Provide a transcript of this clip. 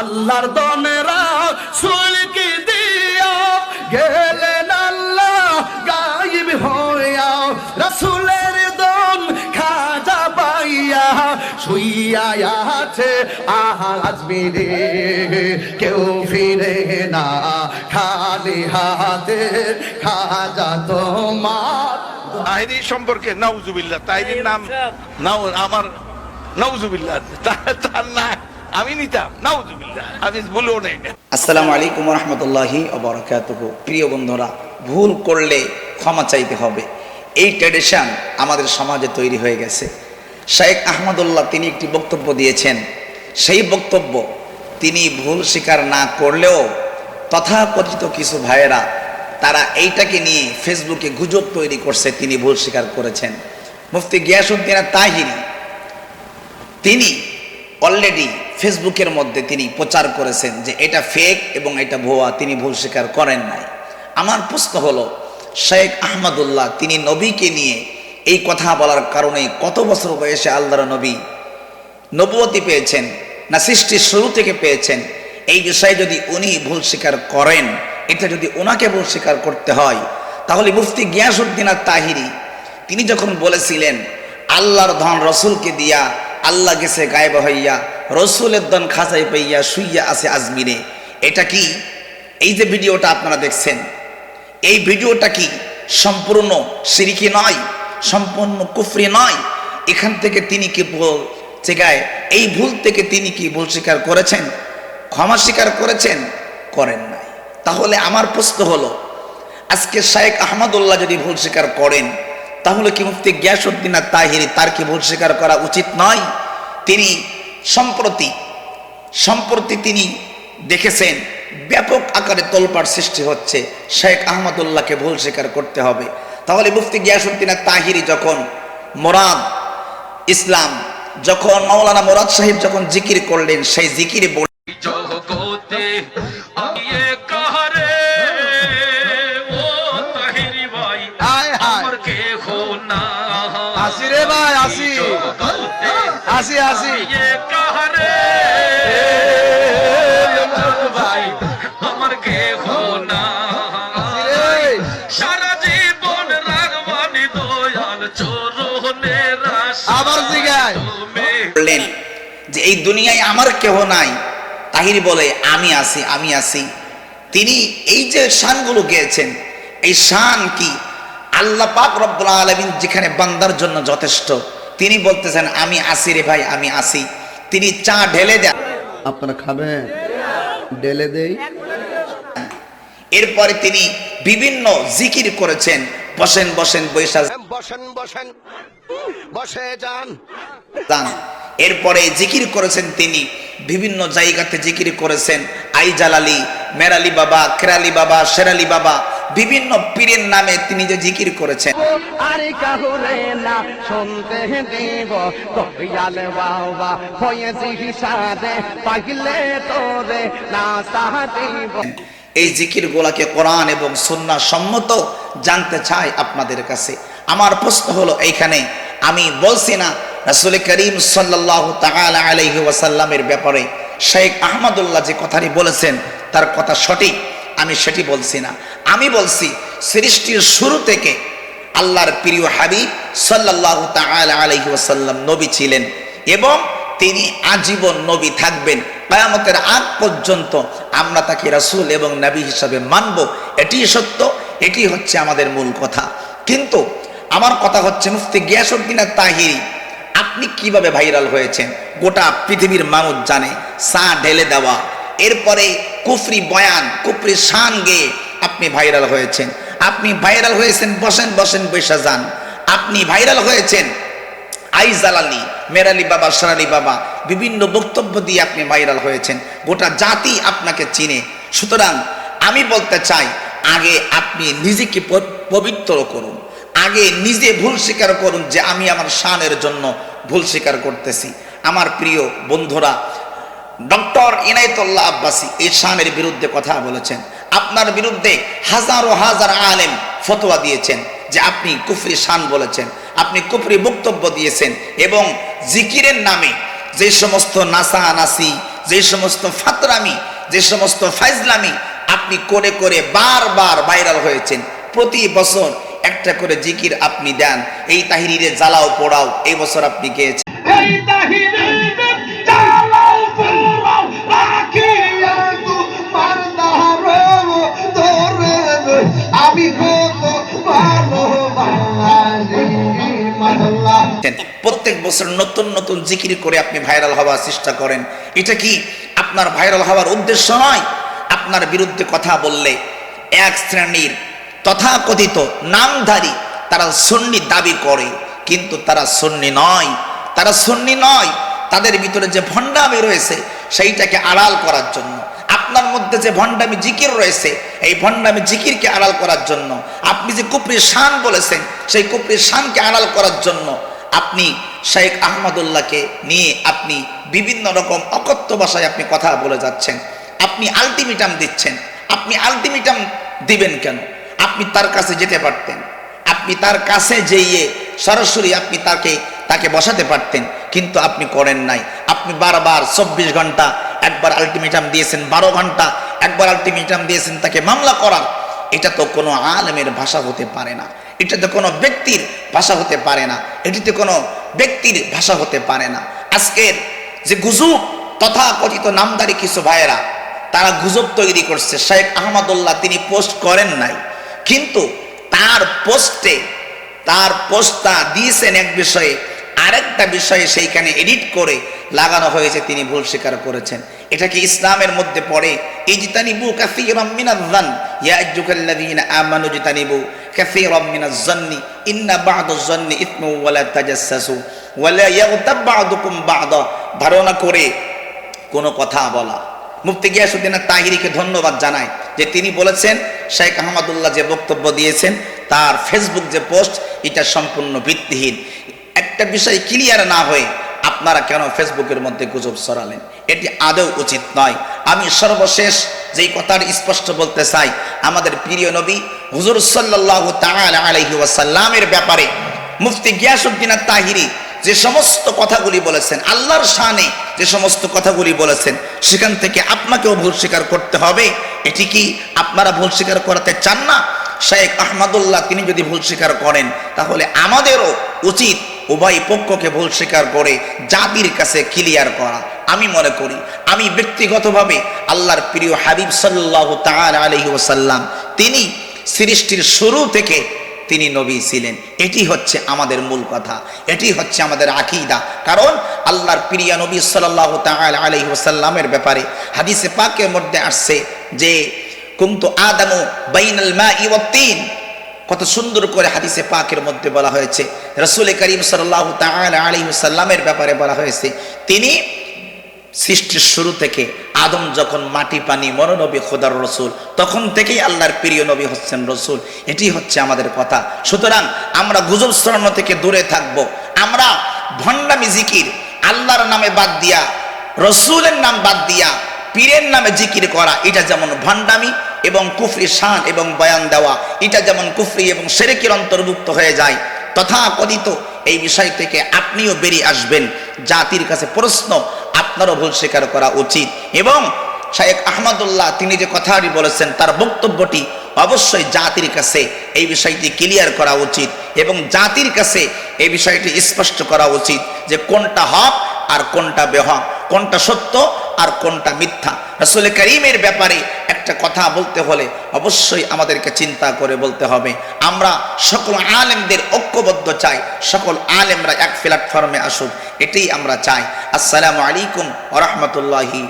আল্লাহর দনেরা সুলকি দিয়া গেলেন আল্লাহ গাইব হইয়া। রসুলের দন খাজা পাইয়া শুইয়া আছে আজ মিরে কেউ ফিরে না খালি হাতে। খাজা তোমার তাহিরি সম্পর্কে নাউজুবিল্লাহ তাহিরির নাম নাও আমার নাউজুবিল্লাহ তা- তার না আমি নিতাম, নাউজুবিল্লাহ আমি বলেও নেই। আসসালামু আলাইকুম রহমতুল্লাহি অবরাকাতুহু প্রিয় বন্ধুরা, ভুল করলে ক্ষমা চাইতে হবে। এই ট্র্যাডিশন আমাদের সমাজে তৈরি হয়ে গেছে। শেখ আহমদুল্লাহ তিনি একটি বক্তব্য দিয়েছেন। সেই বক্তব্য তিনি ভুল স্বীকার না করলেও তথাকথিত কিছু ভাইয়েরা তারা এইটাকে নিয়ে ফেসবুকে গুজব তৈরি করছে, তিনি ভুল স্বীকার করেছেন। মুফতি গিয়াসুদ্দিন তাহিরি তিনি অলরেডি ফেসবুকের মধ্যে তিনি প্রচার করেছেন যে এটা ফেক এবং এটা ভুয়া, তিনি ভুল স্বীকার করেন নাই। আমার প্রশ্ন হলো, শেখ আহমদুল্লাহ, তিনি নবীকে নিয়ে এই কথা বলার কারণে কত বছর বয়সে আল্লাহর নবী নবুয়তি পেয়েছেন, না সৃষ্টির শুরু থেকে পেয়েছেন? এই বিষয়ে যদি উনি ভুল স্বীকার করেন, এটা যদি ওনাকে ভুল স্বীকার করতে হয়, তাহলে মুফতি গিয়াসুদ্দিন আর তাহিরি তিনি যখন বলেছিলেন, আল্লাহর ধন রসুলকে দিয়া আল্লাহ গেছে গায়েব হইয়া, রসুলের ধন খাঁচাই পাইয়া শুইয়া আছে আজমিরে এটা কি? এই যে ভিডিওটা আপনারা দেখছেন, এই ভিডিওটা কি সম্পূর্ণ সিরিকি নয়, সম্পূর্ণ কুফরি নয়? এখান থেকে তিনি কি ভুল চেকায় এই ভুল থেকে তিনি কি ভুল স্বীকার করেছেন? ক্ষমা স্বীকার করেছেন? করেন নাই। তাহলে আমার প্রশ্ন হলো, আজকে শায়েক আহমদুল্লাহ যদি ভুল স্বীকার করেন তাহলে কি মুফতি গিয়াসুদ্দিন আর তাহিরি তার কি ভুল স্বীকার করা উচিত নয়? তিনি সম্প্রতি সম্প্রতি তিনি দেখেছেন ব্যাপক আকারে তোলপাড় সৃষ্টি হচ্ছে, শেখ আহমদুল্লাহকে ভুল স্বীকার করতে হবে। তাহলে মুফতি গিয়াসুদ্দিন আর তাহিরি যখন মোরাদ ইসলাম, যখন মৌলানা মোরাদ সাহেব যখন জিকির করলেন, সেই জিকিরে বল আসি রে ভাই, আসি। আসি আসি। ভাই আমার কে সারা জীবন রাগবানি দয়াল আবার জিগায়। যে এই দুনিয়ায় আমার কেহ নাই। তাহির বলে আমি আছি আমি আছি। তিনি এই যে শানগুলো গেয়েছেন এই শান কি? আল্লাহ পাক রব্বুল আলমিন যেখানে বান্দার জন্য যথেষ্ট তিনি বলতেছেন আমি আসি রে ভাই আমি আসি। তিনি চা ঢেলে দেন। আপনারা খাবেন? ডেলে দেই। এরপরে তিনি বিভিন্ন জিকির করেছেন। বসেন বসেন বৈশা বসেন বসেন বসে যান। যান। এরপরে জিকির করেছেন তিনি। বিভিন্ন জায়গাতে জিকির করেছেন। আই জালালি মেরালি বাবা কেরালি বাবা শেরালি বাবা। বিভিন্ন পীরের নামে তিনি যে জিকির করেছেন। আর কাহুরে না শুনতে দিব দয়াল বাবা হয়েছি সাদে পাগলে তোরে না দিব। এই জিকির গোলাকে কোরআন এবং সন্না সম্মত জানতে চাই আপনাদের কাছে। আমার প্রশ্ন হলো এইখানে আমি বলছি না রাসুল করিম সাল্লাহ ওয়াসাল্লামের ব্যাপারে শেখ আহমদুল্লাহ যে কথাটি বলেছেন তার কথা সঠিক। আমি সেটি বলছি না। আমি বলছি, সৃষ্টির শুরু থেকে আল্লাহর প্রিয় হাবিব সাল্লাহ তাআলা আলাইহি ওয়াসাল্লাম নবী ছিলেন এবং তিনি আজীবন নবী থাকবেন। কায়ামতের আগ পর্যন্ত আমরা তাকে রাসূল এবং নবী হিসাবে মানব এটি সত্য, এটি হচ্ছে আমাদের মূল কথা। কিন্তু আমার কথা হচ্ছে, মুফতি গিয়াসুদ্দিন তাহিরি আপনি কীভাবে ভাইরাল হয়েছেন? গোটা পৃথিবীর মানুষ জানে সা ঢেলে দেওয়া এরপরে কুফরি বয়ান, কুফরি শান গেয়ে আপনি ভাইরাল হয়েছেন। আপনি ভাইরাল হয়েছেন, বসেন বসেন, বৈশা যান। আপনি ভাইরাল হয়েছেন, আইজাল আলী, মেরালি বাবা, সারালি বাবা, বিভিন্ন বক্তব্য দিয়ে আপনি ভাইরাল হয়েছেন। গোটা জাতি আপনাকে চিনে। সুতরাং আমি বলতে চাই, আগে আপনি নিজেকে পবিত্র করুন। আগে নিজে ভুল স্বীকার করুন যে আমি আমার শানের জন্য ভুল স্বীকার করতেছি। আমার প্রিয় বন্ধুরা ডক্টর ইনায়তুল্লাহ আব্বাসি এই বিরুদ্ধে কথা বলেছেন। আপনার বিরুদ্ধে হাজারো হাজার আলেম ফতোয়া দিয়েছেন যে আপনি কুফরি শান বলেছেন, আপনি কুফরি বক্তব্য দিয়েছেন এবং জিকিরের নামে যে সমস্ত নাসা নাসি, যে সমস্ত ফাতরামি, যে সমস্ত ফাইজলামি আপনি করে করে বারবার ভাইরাল হয়েছেন। প্রতি বছর একটা করে জিকির আপনি দেন, এই তাহিরিরে জ্বালাও, পোড়াও, এই বছর আপনি গেয়েছেন। প্রত্যেক বছর নতুন নতুন জিকির করে আপনি ভাইরাল হওয়ার চেষ্টা করেন। এটা কি আপনার ভাইরাল হওয়ার উদ্দেশ্য নয়? আপনার বিরুদ্ধে কথা বললে এক শ্রেণির তথাকথিত নামধারী তারা সন্নি দাবি করে, কিন্তু তারা সন্নি নয়। তারা সন্নি নয়। তাদের ভিতরে যে ভণ্ডামি রয়েছে, সেইটাকে আড়াল করার জন্য। আপনার মধ্যে যে ভণ্ডামি জিকির রয়েছে, এই ভণ্ডামি জিকিরকে আড়াল করার জন্য। আপনি যে কুপরি শান বলেছেন, সেই কুপরি শানকে আড়াল করার জন্য আপনি শেখ আহমদুল্লাহকে নিয়ে আপনি বিভিন্ন রকম অকথ্য ভাষায় আপনি কথা বলে যাচ্ছেন। আপনি আলটিমেটাম দিচ্ছেন। আপনি আলটিমেটাম দিবেন কেন? আপনি তার কাছে যেতে পারতেন। আপনি তার কাছে যেয়ে সরাসরি আপনি তাকে তাকে বসাতে পারতেন, কিন্তু আপনি করেন নাই। আপনি বারবার চব্বিশ ঘণ্টা একবার আলটিমেটাম দিয়েছেন, বারো ঘণ্টা একবার আলটিমেটাম দিয়েছেন, তাকে মামলা করার এটা তো কোনো আলমের ভাষা হতে পারে না। এটা তো কোনো ব্যক্তির ভাষা হতে পারে না। এটিতে কোনো ব্যক্তির ভাষা হতে পারে না। আজকের যে গুজব তথা কথিত নামদারি কিছু ভাইয়েরা, তারা গুজব তৈরি করছে। শেখ আহমদুল্লাহ তিনি পোস্ট করেন নাই। কিন্তু তার পোস্টে, তার পোস্টটা দিয়েছেন এক বিষয়ে, আরেকটা বিষয়ে সেইখানে এডিট করে লাগানো হয়েছে। তিনি ভুল স্বীকার করেছেন। এটা কি ইসলামের মধ্যে পড়ে? ইজতানিবু কাসীরাম মিনাজ-জান ইয়া আইয়ুহাল্লাযীনা আমানু ইজতানিবু কাসীরাম মিনাজ-জান্নি ইন্না বা'দাজ-জান্নি ইসমু ওয়া লা তাজাসসাসু। ওয়া ইয়াগতাব বা'দুকুম বা'দা। ধারণা করে কোনো কথা বলা। মুফতি গিয়াসুদ্দিন তাহিরিকে ধন্যবাদ জানাই যে তিনি বলেছেন শেখ আহমদুল্লাহ যে বক্তব্য দিয়েছেন, তার ফেসবুক যে পোস্ট, এটা সম্পূর্ণ ভিত্তিহীন। একটা বিষয় ক্লিয়ার না হয়ে আপনারা কেন ফেসবুকের মধ্যে গুজব ছড়ালেন? এটি আদৌ উচিত নয়। আমি সর্বশেষ যেই কথার স্পষ্ট বলতে চাই, আমাদের প্রিয় নবী হুজুর সাল্লাহ আলাইহি ওয়াসাল্লামের ব্যাপারে মুফতি গিয়াসুদ্দিন তাহিরি যে সমস্ত কথাগুলি বলেছেন, আল্লাহর শানে যে সমস্ত কথাগুলি বলেছেন, সেখান থেকে আপনাকেও ভুল স্বীকার করতে হবে। এটি কি আপনারা ভুল স্বীকার করাতে চান না? শেখ আহমদুল্লাহ তিনি যদি ভুল স্বীকার করেন, তাহলে আমাদেরও উচিত উভয় পক্ষকে ভুল স্বীকার করে জাতির কাছে ক্লিয়ার করা। আমি মনে করি, আমি ব্যক্তিগতভাবে আল্লাহর প্রিয় হাবিব সাল্লাহ তাআলা আলাইহি ওয়াসাল্লাম, তিনি সৃষ্টির শুরু থেকে তিনি নবী ছিলেন। এটি হচ্ছে আমাদের মূল কথা, এটি হচ্ছে আমাদের আকিদা। কারণ আল্লাহর প্রিয় নবী সাল্লাহ তাআলা আলাইহি ওয়াসাল্লামের ব্যাপারে হাদিসে পাকের মধ্যে আসছে যে, কুন্তু আদামু বাইনাল মাই ওয়াত তিন কত সুন্দর করে হাদিসে পাকের মধ্যে বলা হয়েছে। রসুল করিম সাল্লাহ ওয়াসাল্লামের ব্যাপারে বলা হয়েছে, তিনি সৃষ্টির শুরু থেকে আদম যখন মাটি, পানি, মনোনবী খোদার রসুল, তখন থেকেই আল্লাহর প্রিয় নবী হচ্ছেন রসুল। এটি হচ্ছে আমাদের কথা। সুতরাং আমরা গুজব ছড়ানো থেকে দূরে থাকব। আমরা ভণ্ডামি, জিকির, আল্লাহর নামে বাদ দিয়া, রসুলের নাম বাদ দিয়া, পীরের নামে জিকির করা, এটা যেমন ভণ্ডামি এবং কুফরি শান এবং বয়ান দেওয়া, এটা যেমন কুফরি এবং সেরেকের অন্তর্ভুক্ত হয়ে যায় তথা কথিত এই বিষয় থেকে আপনিও বেরিয়ে আসবেন। জাতির কাছে প্রশ্ন, আপনারও ভুল স্বীকার করা উচিত। এবং শায়েক আহমদুল্লাহ তিনি যে কথাটি বলেছেন, তার বক্তব্যটি অবশ্যই জাতির কাছে এই বিষয়টি ক্লিয়ার করা উচিত এবং জাতির কাছে এই বিষয়টি স্পষ্ট করা উচিত যে কোনটা হক আর কোনটা বেহক, কোনটা সত্য আর কোনটা মিথ্যা। রসুল করিমের ব্যাপারে একটা কথা বলতে হলে অবশ্যই আমাদেরকে চিন্তা করে বলতে হবে। আমরা সকল আলেমদের ঐক্যবদ্ধ চাই। সকল আলেমরা এক প্ল্যাটফর্মে আসুক। এটাই আমরা চাই। আসসালামু আলাইকুম ওরহমতুল্লাহি